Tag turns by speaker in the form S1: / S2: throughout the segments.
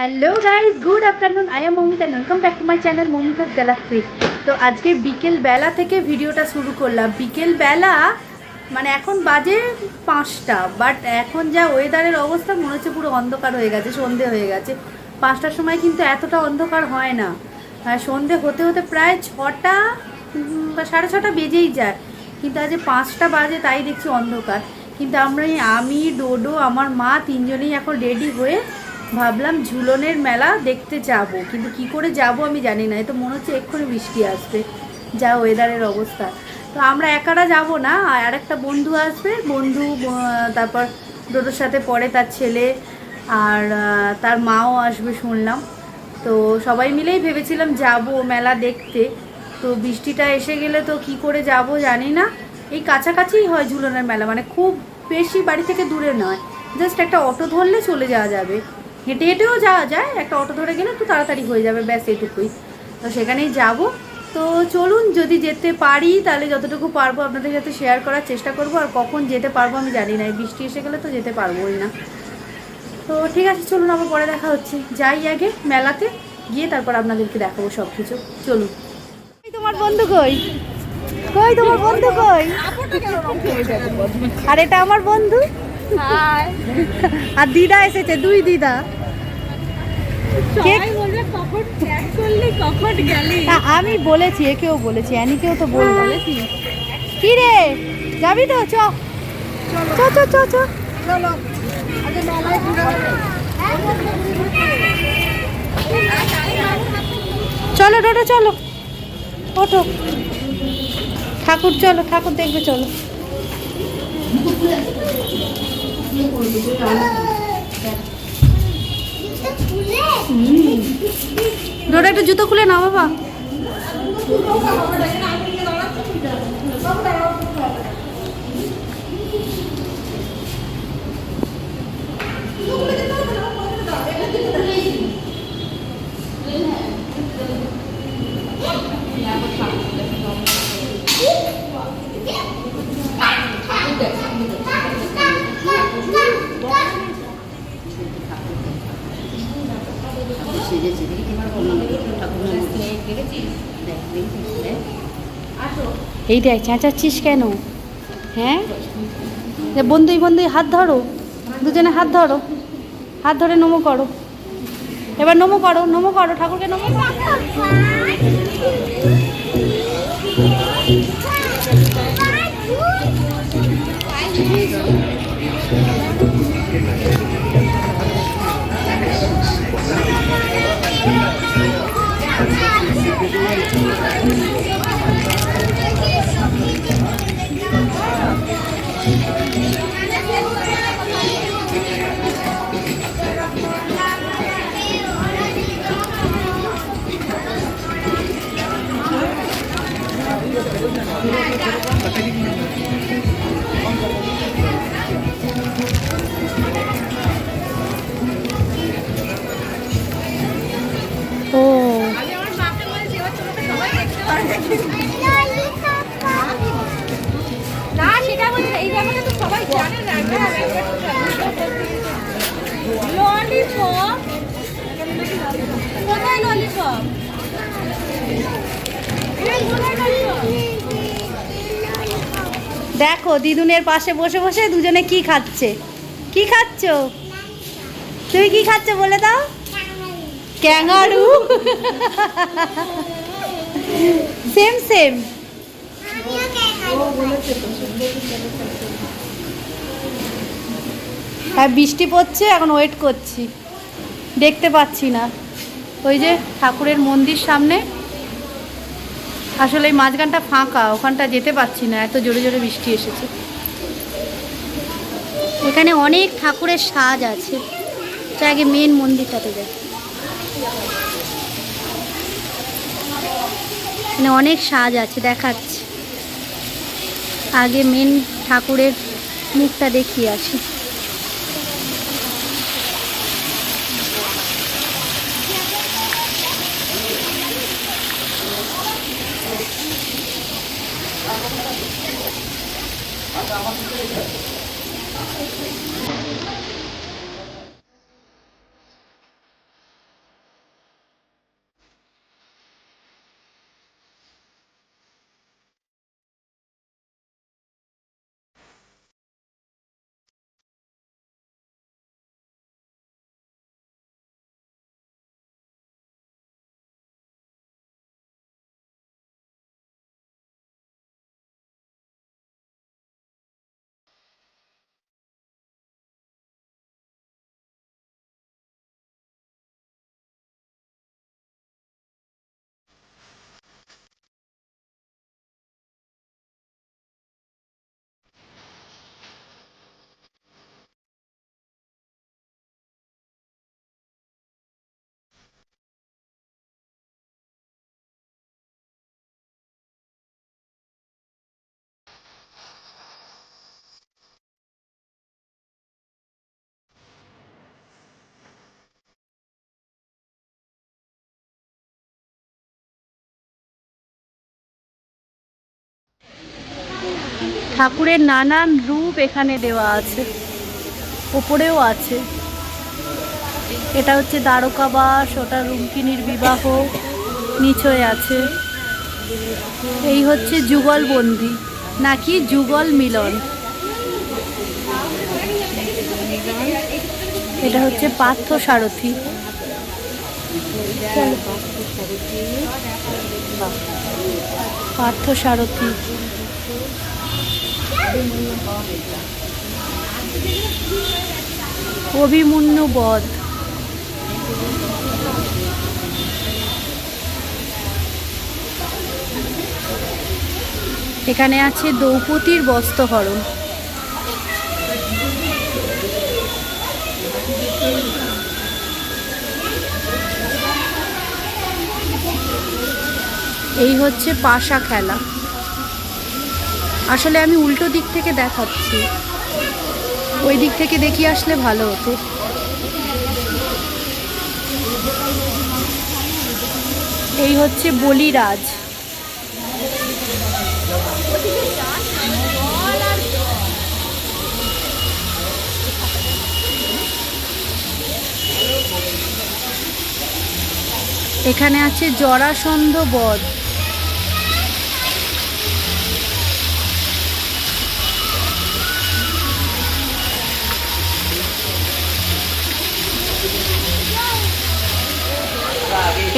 S1: Hello guys good afternoon I am Mamita welcome back to my channel মমিতার galaxy তো আজকে বিকেল বেলা থেকে ভিডিওটা শুরু করলাম। বিকেল বেলা মানে এখন বাজে পাঁচটা বাট এখন যা ওয়েদারের অবস্থা, মনে হচ্ছে পুরো অন্ধকার হয়ে গেছে, সন্ধে হয়ে গেছে। পাঁচটার সময় কিন্তু এতটা অন্ধকার হয় না। আর সন্ধে হতে হতে প্রায় ছটা বা সাড়ে ছটা বেজেই যায়। কিন্তু আজ পাঁচটা বাজে, তাই দেখছি অন্ধকার। কিন্তু আমরা আমি, ডোডো, আমার মা তিনজনেই এখন রেডি হয়ে ভাবলাম ঝুলনের মেলা দেখতে যাব, কিন্তু কি করে যাব আমি জানি না, এ তো মনে হচ্ছে এক্ষুনি বৃষ্টি আসবে, যা ওয়েদারের অবস্থা। তো আমরা একারা যাব না, আর একটা বন্ধু আসবে, বন্ধু তারপর ডোডোর সাথে পরে তার ছেলে আর তার মাও আসবে শুনলাম। তো সবাই মিলেই ভেবেছিলাম যাব মেলা দেখতে, তো বৃষ্টিটা এসে গেলে তো কি করে যাব জানি না। এই কাছাকাছিই হয় ঝুলনের মেলা মানে খুব বেশি বাড়ি থেকে দূরে নয়, জাস্ট একটা অটো ধরলে চলে যাওয়া যাবে। হেঁটে হেঁটেও যাওয়া যায় একটা অটো ধরে গেলে একটু তাড়াতাড়ি হয়ে যাবে ব্যাস এইটুকুই তো সেখানেই যাব। তো চলুন যদি যেতে পারি তাহলে যতটুকু পারব আপনাদের সাথে শেয়ার করার চেষ্টা করব। আর কখন যেতে পারব আমি জানি না এই বৃষ্টি এসে গেলে তো যেতে পারবোই না। তো ঠিক আছে চলুন আবার পরে দেখা হচ্ছে। যাই আগে মেলাতে গিয়ে তারপর আপনাদেরকে দেখাবো সব কিছু চলুন তোমার বন্ধু কই? কই তোমার বন্ধু কই? আর এটা আমার বন্ধু? আর দিদা এসেছে দুই দিদা। আমি বলেছি একেও বলেছি অ্যানিকেও তো বলব কি রে? যাবি তো চ। চ চ চ চ। চলো ডোডো চলো। ওঠো। ঠাকুর চলো ঠাকুর দেখবে চলো। ডোডো একটা জুতো খুলে না বাবা। এই দেখ চেঁচাচ্ছিস কেন হ্যাঁ বন্ধুই বন্ধুই হাত ধরো দুজনে হাত ধরো হাত ধরে নমো করো এবার নমো করো নমো করো ঠাকুরকে নমো করো ও দেখো, দিদুনের পাশে বসে বসে দুজনে কি খাচ্ছে? কি খাচ্ছ? তুমি কি খাচ্ছ বলে দাও? ক্যাঙ্গারু। সেম সেম হ্যাঁ বৃষ্টি পড়ছে, এখন ওয়েট করছি। দেখতে পাচ্ছি না। ওই যে ঠাকুরের মন্দির সামনে। আসলে এই মাঝখানটা ফাঁকা, ওখানটা যেতে পারছি না, এত জোরে জোরে বৃষ্টি এসেছে। এখানে অনেক ঠাকুরের সাজ আছে। আগে মেন মন্দিরটাতে যাই। এখানে অনেক সাজ আছে, দেখাচ্ছে। আগে মেন ঠাকুরের মুখটা দেখিয়ে আসি। ঠাকুরের নানান রূপ এখানে দেওয়া আছে, ওপরেও আছে। এটা হচ্ছে দ্বারকাবাস, ওটা রুমকিনীর বিবাহ, নিচয় আছে। এই হচ্ছে যুগলবন্দি নাকি যুগল মিলন। এটা হচ্ছে পার্থ সারথি। পার্থ সারথি। অভিমন্যু বধ। এখানে আছে দ্রৌপদীর বস্ত্রহরণ। এই হচ্ছে পাশা খেলা। আসলে আমি উল্টো দিক থেকে দেখাচ্ছি। ওই দিক থেকে দেখি আসলে ভালো হতো। এই হচ্ছে বলিরাজ। এখানে আছে জরাসন্ধ বধ।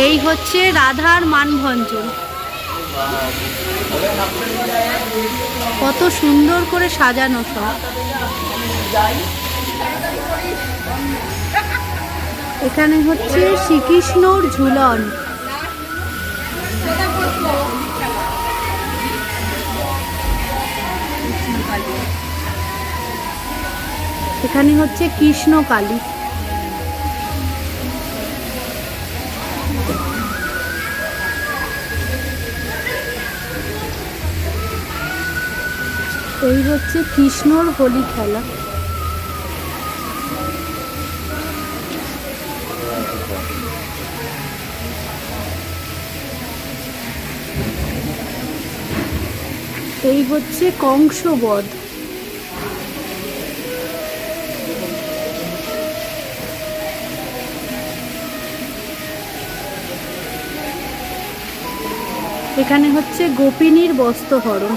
S1: এই হচ্ছে রাধার মানভঞ্জন। কত সুন্দর করে সাজানো সব। এখানে হচ্ছে শ্রীকৃষ্ণর ঝুলন। এখানে হচ্ছে কৃষ্ণ কালী এই হচ্ছে কৃষ্ণর হোলি খেলা। এই হচ্ছে কংসবধ। এখানে হচ্ছে গোপিনীর বস্ত্রহরণ।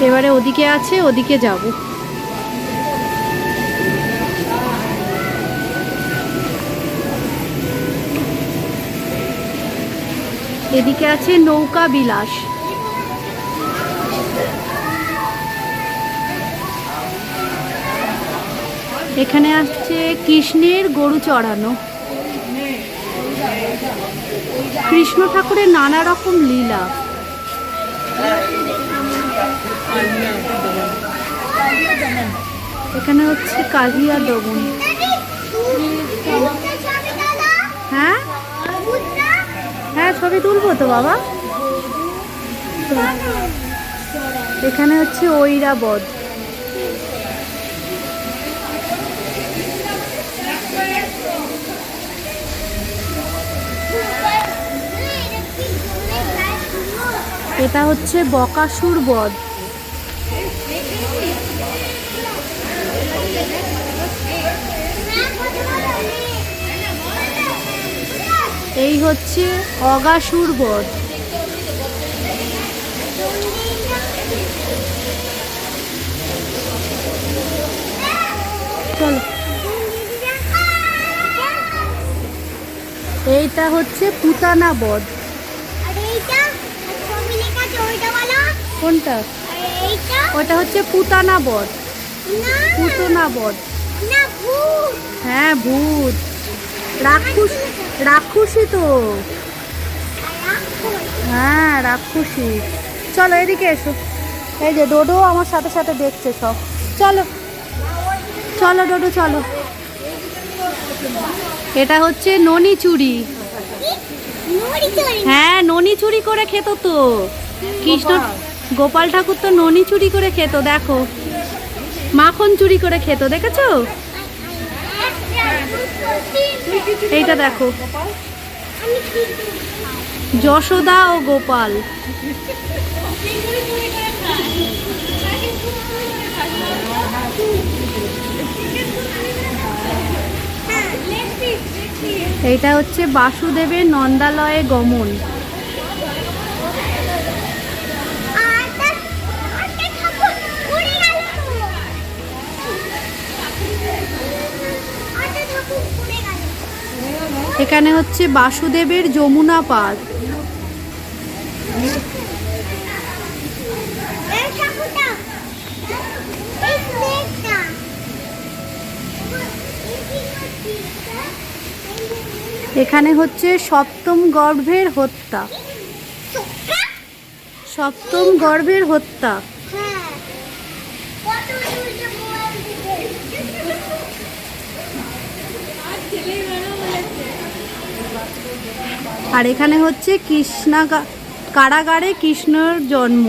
S1: এবারে ওদিকে আছে, ওদিকে যাব। এদিকে আছে নৌকা বিলাস। এখানে আসছে কৃষ্ণের গরু চড়ানো। কৃষ্ণ ঠাকুরের নানা রকম লীলা। এখানে হচ্ছে কালিয়া দমন। হ্যাঁ? হ্যাঁ ছবি তুলবো তো বাবা? এখানে হচ্ছে ঐরাবদ এটা হচ্ছে বকাসুর বধ। এই হচ্ছে অগাসুর বধ। চলো। এইটা হচ্ছে পুতানা বধ। কোনটা? ওটা হচ্ছে পুতানা বধ। পুতনা বধ। হ্যাঁ ভূত। রাক্ষস রাক্ষসী তো। হ্যাঁ রাক্ষসী। চলো, এদিকে এসো। এই যে ডোডো আমার সাথে সাথে দেখছে সব। চলো চলো ডোডো, চলো। এটা হচ্ছে ননি চুরি। হ্যাঁ ননি চুরি করে খেত তো। কৃষ্ণ গোপাল ঠাকুর তো ননি চুরি করে খেত, দেখো। মাখন চুরি করে খেত, দেখেছ? এইটা দেখো। যশোদা ও গোপাল। এইটা হচ্ছে বাসুদেবের নন্দালয়ে গমন। এখানে হচ্ছে বাসুদেবের যমুনা পার্ক। এখানে হচ্ছে সপ্তম গর্ভের হত্যা। সপ্তম গর্ভের হত্যা। আর এখানে হচ্ছে কৃষ্ণা কারাগারে কৃষ্ণর জন্ম।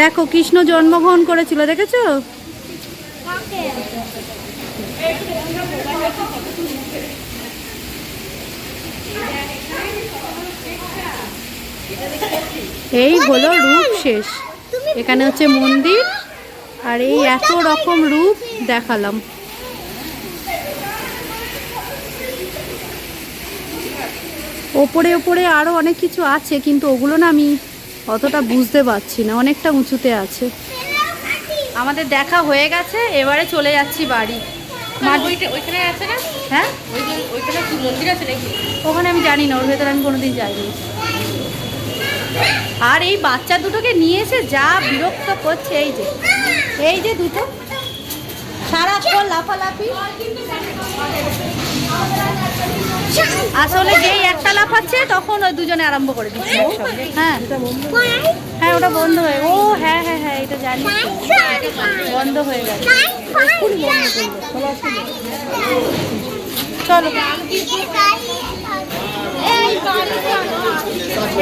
S1: দেখো, কৃষ্ণ জন্মগ্রহণ করেছিল, দেখেছ? এই হলো রূপ শেষ। এখানে হচ্ছে মন্দির, আর এই এত রকম রূপ দেখালাম। ওপরে ওপরে আরও অনেক কিছু আছে কিন্তু ওগুলো না আমি অতটা বুঝতে পারছি না অনেকটা উঁচুতে আছে। আমাদের দেখা হয়ে গেছে এবারে চলে যাচ্ছি বাড়ি।
S2: ওইখানে আছে না?
S1: হ্যাঁ?
S2: ওইখানে কি মন্দির আছে নাকি?
S1: ওখানে আমি জানি না ওর ভেতরে আমি কোনোদিন যাইনি। আর এই বাচ্চা দুটোকে নিয়ে এসে যা বিরক্ত করছে এই যে। এই যে দুটো। সারাক্ষণ লাফালাফি। আসলে যেই একটা লাফাচ্ছে তখন ওই দুজনে আরম্ভ করে দিচ্ছে হ্যাঁ। হ্যাঁ ওটা বন্ধ হয়ে ও হ্যাঁ হ্যাঁ হ্যাঁ এটা জানি। বন্ধ হয়ে গেল এবার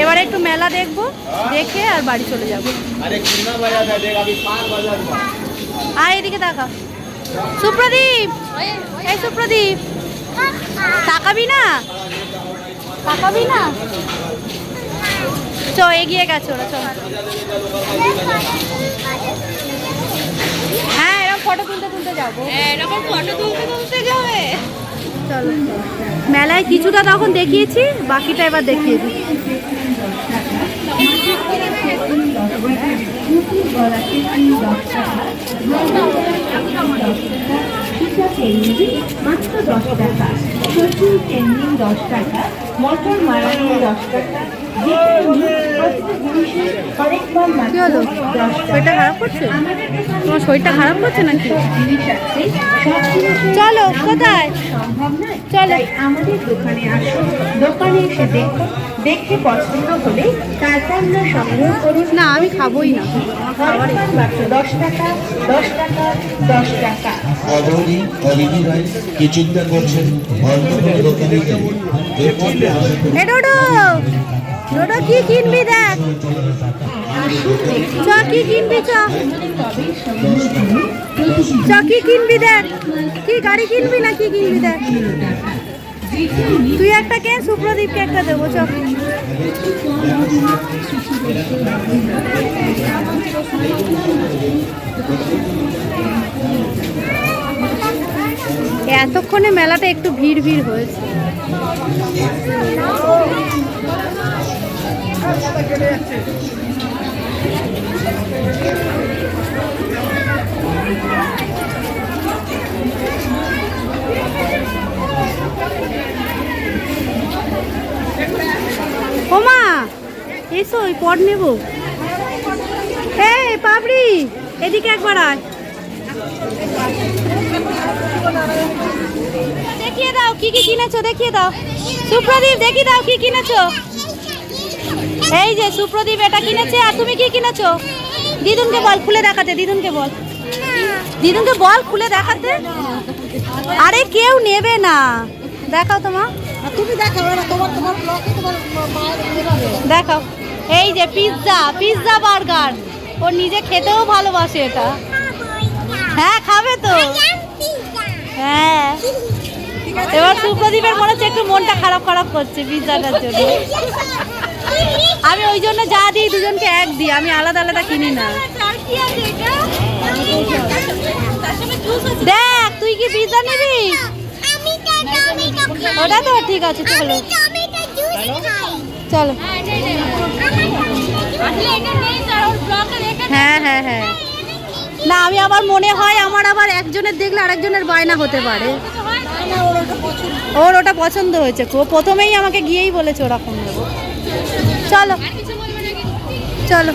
S1: এবারে একটু মেলা দেখব, দেখে আর বাড়ি চলে যাব। আর এদিকে দেখা। সুপ্রদীপ! এই সুপ্রদীপ! তাকাবি না? তাকাবি না? চ এগিয়ে গেছে ওরা চ হ্যাঁ এরকম ফটো তুলতে তুলতে যাব
S2: এরকম ফটো তুলতে তুলতে যাবে।
S1: চলো। মেলায় কিছুটা তখন দেখিয়েছি বাকিটা এবার দেখিয়ে দিই।
S3: মাত্র দশ টাকা সবজি চেঙ্গি দশ টাকা মটর দশ টাকা
S1: কি হলো? শরীরটা খারাপ করছে? তোমার শরীরটা খারাপ করছে নাকি? চলো কোথায়? চলো।
S3: আমাদের দোকানে আসুন দোকানে এসে দেখুন দেখে পছন্দ হলে তারপর না সংগ্রহ করুন।
S1: না আমি খাবোই না।
S3: মাত্র দশ টাকা দশ টাকা দশ টাকা।
S4: ভাই কি চিন্তা করছেন দোকানে
S1: কি কিনবি দেখ। কি কিনবি কি কিনবি দেখ। গাড়ি কিনবি না কি কিনবি দেখ। তুই একটা কে সুপ্রদীপকে একটা দেবো, চ। এতক্ষণে মেলাটা একটু ভিড় ভিড় হয়েছে। ওমা এসো ওই পট নেব। এই পাপড়ি এদিকে একবার আয়। দেখিয়ে দাও, কি কি কিনেছো? দেখিয়ে দাও। সুপ্রদীপ, দেখিয়ে দাও কি কিনেছো? এই যে সুপ্রদীপ এটা কিনেছে, আর তুমি কি কিনেছো? দিদুনকে বল, খুলে দেখাতে, দিদুনকে বল। দিদুনকে বল, খুলে দেখাতে। আরে কেউ নেবে না। দেখাও তোমার
S2: তুমি দেখাও
S1: দেখাও। এই যে পিৎজা পিৎজা বার্গার। ও নিজে খেতেও ভালোবাসে এটা। হ্যাঁ খাবে তো। হ্যাঁ। এবার সুপ্রদীপের মনে হচ্ছে একটু মনটা খারাপ খারাপ করছে পিৎজাটার জন্য। আমি ওই জন্য যা দিই দুজনকে এক দিই আমি আলাদা আলাদা কিনি না। দেখ তুই কি পিৎজা নিবি? ওটা তো ঠিক আছে চলো। চলো। হ্যাঁ না, আমি আবার মনে হয় আমার আবার একজনের দেখলে আরেকজনের বায়না হতে পারে। ওর ওটা পছন্দ হয়েছে। প্রথমেই আমাকে গিয়েই বলেছে ওরকম নেব চলো। চলো।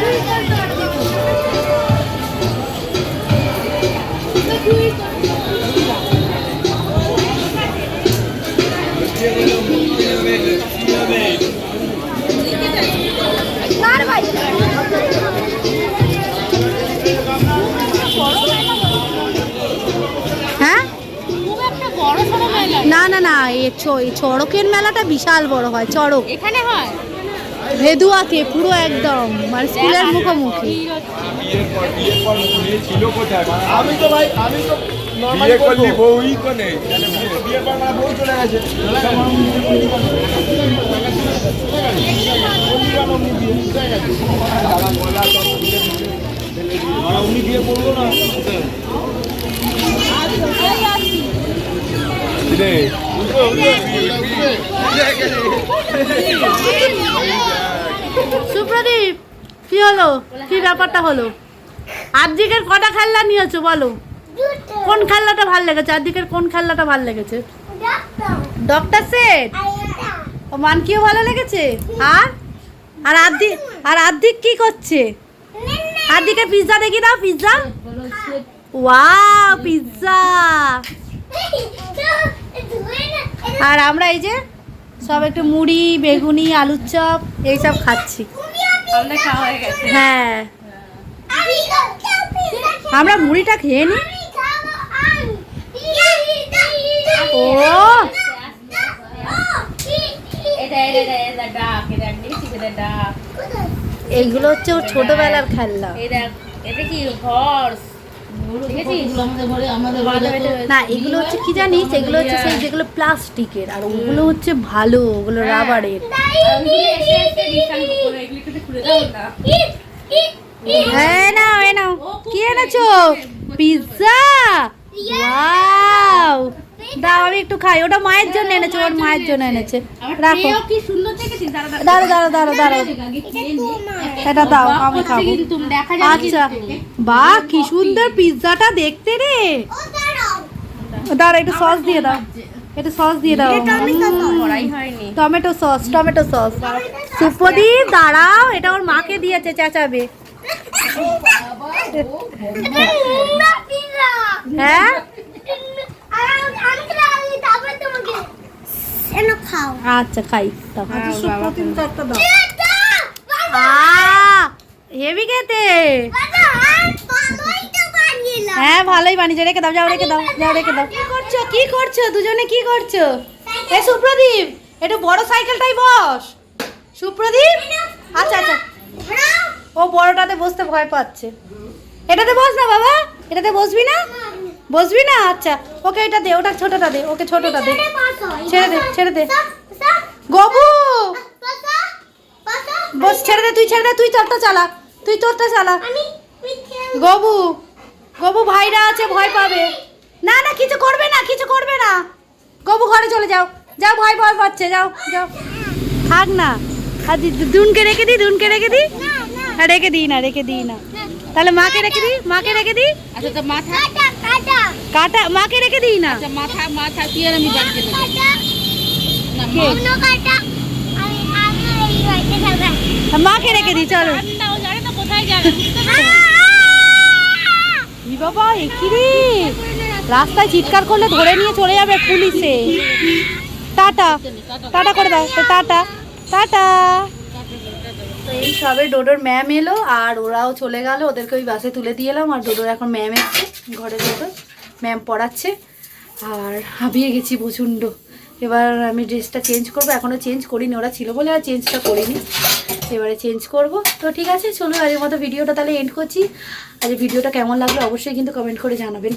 S1: হ্যাঁ না না না এই চড়কের মেলাটা বিশাল বড় হয় চড়ক।
S2: এখানে হয়?
S1: ভেদুয়াকে পুরো একদম মানে স্কুলের মুখোমুখি।
S5: আমি তো ভাই আমি তো
S6: বিয়ে করলি বউই বিয়ে- পর বউ চলে গেছে। উনি বিয়ে করল না।
S1: সুপ্রদীপ, কি হলো? কি ব্যাপারটা হলো? আর্জিকের কটা খেলনা নিয়েছো বলো? কোন খেলনাটা ভালো লেগেছে? আর্জিকের কোন খেলনাটা ভালো লেগেছে? ডক্টর সেট মানকিও ভালো লেগেছে? আর? আর আর্ধি আর আর্ধিক কি করছে? আর্ধিকে পিৎজা দেখি দাও পিৎজা ওয়াও পিৎজা আর আমরা এই যে সব একটু মুড়ি বেগুনি আলুর চপ এইসব খাচ্ছি।
S2: হয়ে
S1: আমরা মুড়িটা খেয়ে নিই। ও! এইগুলো হচ্ছে ওর ছোটবেলার খেলনা।
S2: এটা কি হর্স
S1: না, এগুলো হচ্ছে জানিস? এগুলো হচ্ছে যেগুলো প্লাস্টিকের, আর ওগুলো হচ্ছে ভালো, ওগুলো রাবারের। হ্যাঁ পিৎজা? দাও আমি একটু খাই। ওটা মায়ের জন্য এনেছে ওর মায়ের জন্য এনেছে। রাখো।
S2: কি সুন্দর দেখেছিস? দাঁড়া
S1: দাঁড়ো। দাঁড়ো দাঁড়ো দাঁড়ো এটা দাও আমি খাব।
S2: কিন্তু দেখা যাবে
S1: আচ্ছা। বাহ কি সুন্দর পিৎজাটা দেখতে রে। দাঁড়া একটু সস দিয়ে দাও। একটু সস দিয়ে দাও।
S2: করাই হয়নি।
S1: টমেটো সস টমেটো সস সুপদীপ দাঁড়াও এটা ওর মাকে দিয়েছে চেঁচাবে। হ্যাঁ? আচ্ছা খাই দাও। হেভি খেতে। হ্যাঁ ভালোই বানিয়েছে। রেখে দাও যাও রেখে দাও যাও রেখে দাও। কি করছ? কি করছ? দুজনে কি করছ? এ সুপ্রদীপ একটু বড় সাইকেলটাই বস। সুপ্রদীপ? আচ্ছা আচ্ছা। ও বড়টাতে বসতে ভয় পাচ্ছে। এটাতে বস না বাবা। এটাতে বসবি না। বসবি না? আচ্ছা ওকে এটা দে ওটা ছোটটা দে ওকে ছোটটা দে। ছেড়ে দে ছেড়ে দে। গবু! বস ছেড়ে দে তুই ছেড়ে দে তুই তোরটা চালা তুই তোরটা চালা। গবু গবু ভাইরা আছে ভয় পাবে। না না কিছু করবে না কিছু করবে না। গবু ঘরে চলে যাও। যাও ভয় ভয় পাচ্ছে যাও যাও। থাক না। আর দুনকে রেখে দিই দুনকে রেখে দিই রেখে দিই না রেখে দিই না। তাহলে মাকে রেখে দিই মাকে রেখে দিই।
S2: আচ্ছা তো মাথা
S1: কাটা মাকে রেখে দিই না?
S2: আচ্ছা মাথা মাথা তুই আর আমি বাড়িতে নেব না
S1: আর মাকে রেখে দিই চলো।
S2: মা ও জানে না কোথায় যাবে?
S1: ই বাবা এ কি রে? রাস্তায় চিৎকার করলে ধরে নিয়ে চলে যাবে পুলিশে। টাটা। টাটা করে দাও টাটা। টাটা। এই সবে ডোডোর ম্যাম এলো আর ওরাও চলে গেল, ওদেরকে ওই বাসে তুলে দিয়ে এলাম আর ডোডোর এখন ম্যাম এসছে ঘরে ডোডো ম্যাম পড়াচ্ছে আর হাবিয়ে গেছি প্রচণ্ড। এবার আমি ড্রেসটা চেঞ্জ করব, এখনও চেঞ্জ করিনি, ওরা ছিল বলে আর চেঞ্জটা করিনি। এবারে চেঞ্জ করব। তো ঠিক আছে, চলো আজের মতো ভিডিওটা তাহলে এন্ড করছি। এই ভিডিওটা কেমন লাগল অবশ্যই কিন্তু কমেন্ট করে জানাবেন।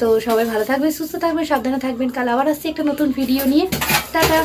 S1: তো সবাই ভালো থাকবেন, সুস্থ থাকবেন, সাবধানে থাকবেন। কাল আবার আসছি একটা নতুন ভিডিও নিয়ে। টাটা!